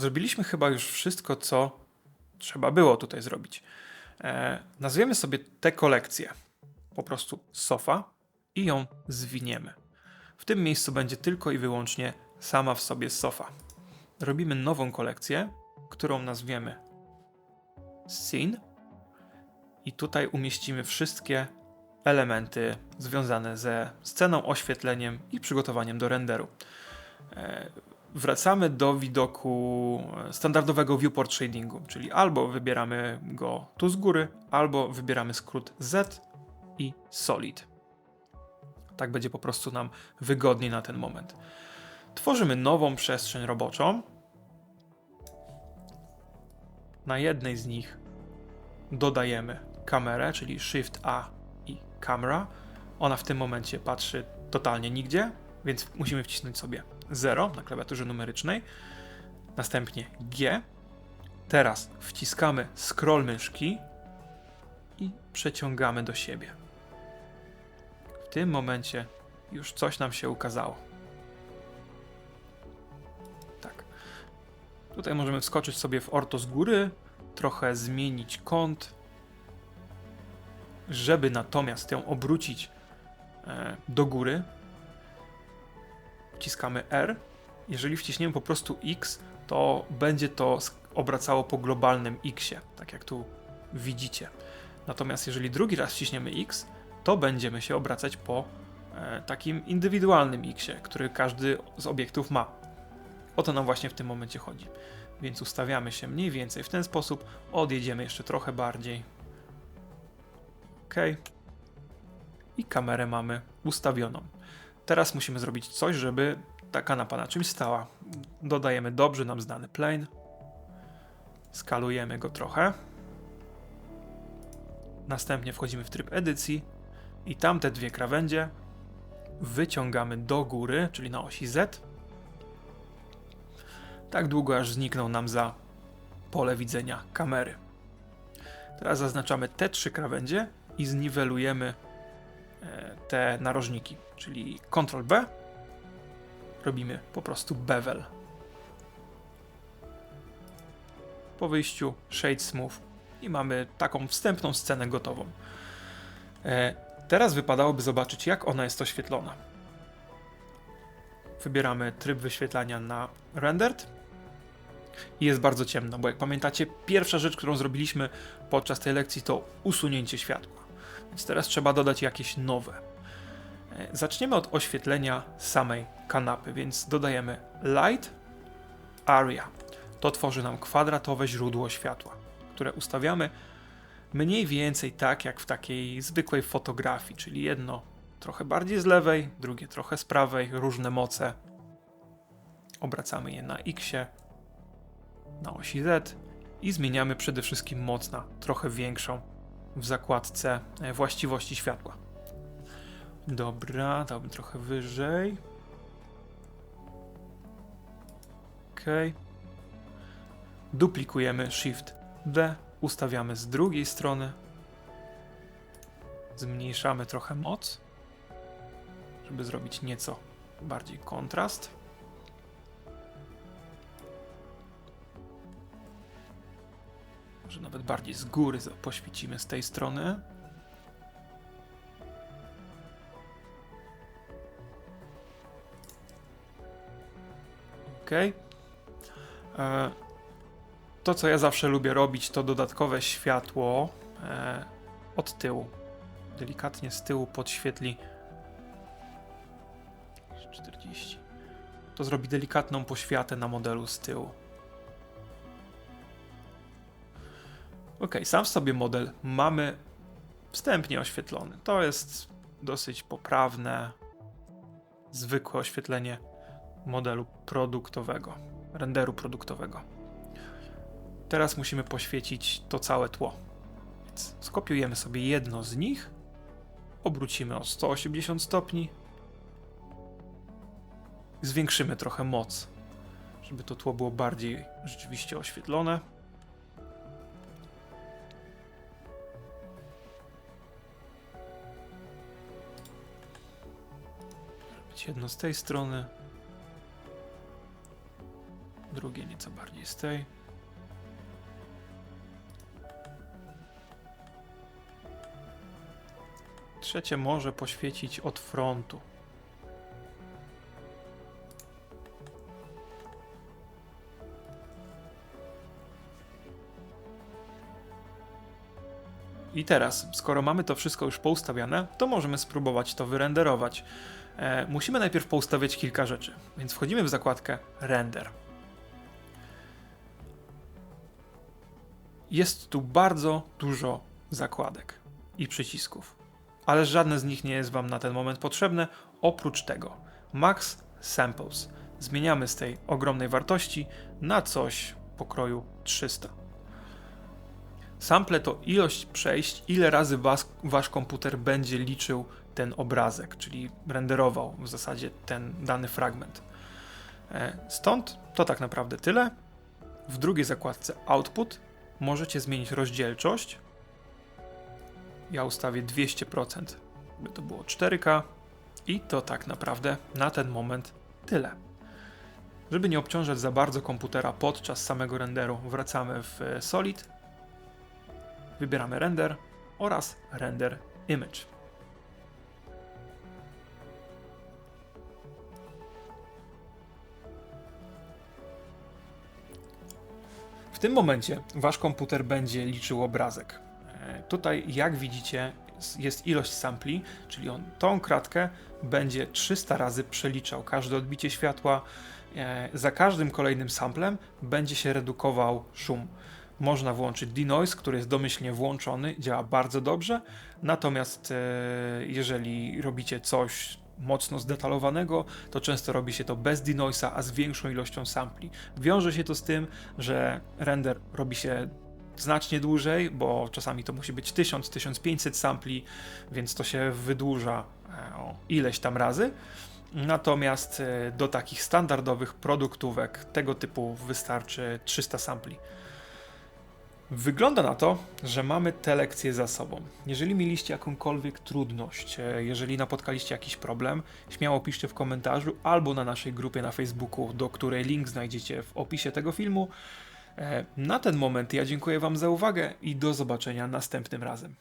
zrobiliśmy chyba już wszystko, co trzeba było tutaj zrobić. E, nazwiemy sobie tę kolekcję po prostu sofa i ją zwiniemy. W tym miejscu będzie tylko i wyłącznie sama w sobie sofa. Robimy nową kolekcję, którą nazwiemy scene i tutaj umieścimy wszystkie elementy związane ze sceną, oświetleniem i przygotowaniem do renderu. E, wracamy do widoku standardowego viewport shadingu, czyli albo wybieramy go tu z góry, albo wybieramy skrót Z i Solid. Tak będzie po prostu nam wygodniej na ten moment. Tworzymy nową przestrzeń roboczą. Na jednej z nich dodajemy kamerę, czyli Shift A i Camera. Ona w tym momencie patrzy totalnie nigdzie, więc musimy wcisnąć sobie 0 na klawiaturze numerycznej. Następnie G. Teraz wciskamy scroll myszki i przeciągamy do siebie. W tym momencie już coś nam się ukazało. Tak. Tutaj możemy wskoczyć sobie w orto z góry, trochę zmienić kąt, żeby natomiast ją obrócić e, do góry, wciskamy R. Jeżeli wciśniemy po prostu X, to będzie to obracało po globalnym Xie, tak jak tu widzicie. Natomiast jeżeli drugi raz wciśniemy X, to będziemy się obracać po e, takim indywidualnym Xie, który każdy z obiektów ma. O to nam właśnie w tym momencie chodzi. Więc ustawiamy się mniej więcej w ten sposób, odjedziemy jeszcze trochę bardziej. OK. I kamerę mamy ustawioną. Teraz musimy zrobić coś, żeby ta kanapa na czymś stała. Dodajemy dobrze nam znany plane. Skalujemy go trochę. Następnie wchodzimy w tryb edycji i tamte dwie krawędzie wyciągamy do góry, czyli na osi Z. Tak długo, aż znikną nam za pole widzenia kamery. Teraz zaznaczamy te trzy krawędzie i zniwelujemy te narożniki, czyli Ctrl B. Robimy po prostu bevel. Po wyjściu Shade Smooth i mamy taką wstępną scenę gotową. E, teraz wypadałoby zobaczyć, jak ona jest oświetlona. Wybieramy tryb wyświetlania na Rendered i jest bardzo ciemno, bo jak pamiętacie, pierwsza rzecz, którą zrobiliśmy podczas tej lekcji to usunięcie światła. Więc teraz trzeba dodać jakieś nowe. E, zaczniemy od oświetlenia samej kanapy, więc dodajemy Light Area. To tworzy nam kwadratowe źródło światła, które ustawiamy mniej więcej tak jak w takiej zwykłej fotografii, czyli jedno trochę bardziej z lewej, drugie trochę z prawej, różne moce. Obracamy je na X, na osi Z i zmieniamy przede wszystkim moc na trochę większą w zakładce e, właściwości światła. Dobra, dałbym trochę wyżej. OK. Duplikujemy Shift D, ustawiamy z drugiej strony. Zmniejszamy trochę moc, żeby zrobić nieco bardziej kontrast. Może nawet bardziej z góry poświecimy z tej strony. Ok. E, to, co ja zawsze lubię robić, to dodatkowe światło e, od tyłu. Delikatnie z tyłu podświetli 40. To zrobi delikatną poświatę na modelu z tyłu. Ok, sam sobie model mamy wstępnie oświetlony. To jest dosyć poprawne, zwykłe oświetlenie modelu produktowego, renderu produktowego. Teraz musimy poświecić to całe tło. Więc skopiujemy sobie jedno z nich, obrócimy o 180 stopni, zwiększymy trochę moc, żeby to tło było bardziej rzeczywiście oświetlone. Jedno z tej strony. drugie nieco bardziej z tej. Trzecie może poświecić od frontu. I teraz, skoro mamy to wszystko już poustawiane, to możemy spróbować to wyrenderować. E, musimy najpierw poustawiać kilka rzeczy, więc wchodzimy w zakładkę Render. Jest tu bardzo dużo zakładek i przycisków, ale żadne z nich nie jest Wam na ten moment potrzebne. Oprócz tego, Max Samples zmieniamy z tej ogromnej wartości na coś pokroju 300. Sample to ilość przejść, ile razy was, wasz komputer będzie liczył ten obrazek, czyli renderował w zasadzie ten dany fragment. E, Stąd to tak naprawdę tyle. W drugiej zakładce Output możecie zmienić rozdzielczość. Ja ustawię 200%, by to było 4K. I to tak naprawdę na ten moment tyle. Żeby nie obciążać za bardzo komputera podczas samego renderu, wracamy w e, Solid wybieramy render oraz render image. Tym momencie wasz komputer będzie liczył obrazek. E, Tutaj, jak widzicie, jest ilość sampli, czyli on tą kratkę będzie 300 razy przeliczał. Każde odbicie światła, e, za każdym kolejnym samplem będzie się redukował szum można włączyć denoise, który jest domyślnie włączony, działa bardzo dobrze. Natomiast e, jeżeli robicie coś mocno zdetalowanego, to często robi się to bez denoisa, a z większą ilością sampli. Wiąże się to z tym, że render robi się znacznie dłużej, bo czasami to musi być 1000-1500 sampli, więc to się wydłuża e, o ileś tam razy. Natomiast e, do takich standardowych produktówek tego typu wystarczy 300 sampli. Wygląda na to, że mamy te lekcje za sobą. Jeżeli mieliście jakąkolwiek trudność, e, jeżeli napotkaliście jakiś problem, śmiało piszcie w komentarzu albo na naszej grupie na Facebooku, do której link znajdziecie w opisie tego filmu. E, Na ten moment ja dziękuję Wam za uwagę i do zobaczenia następnym razem.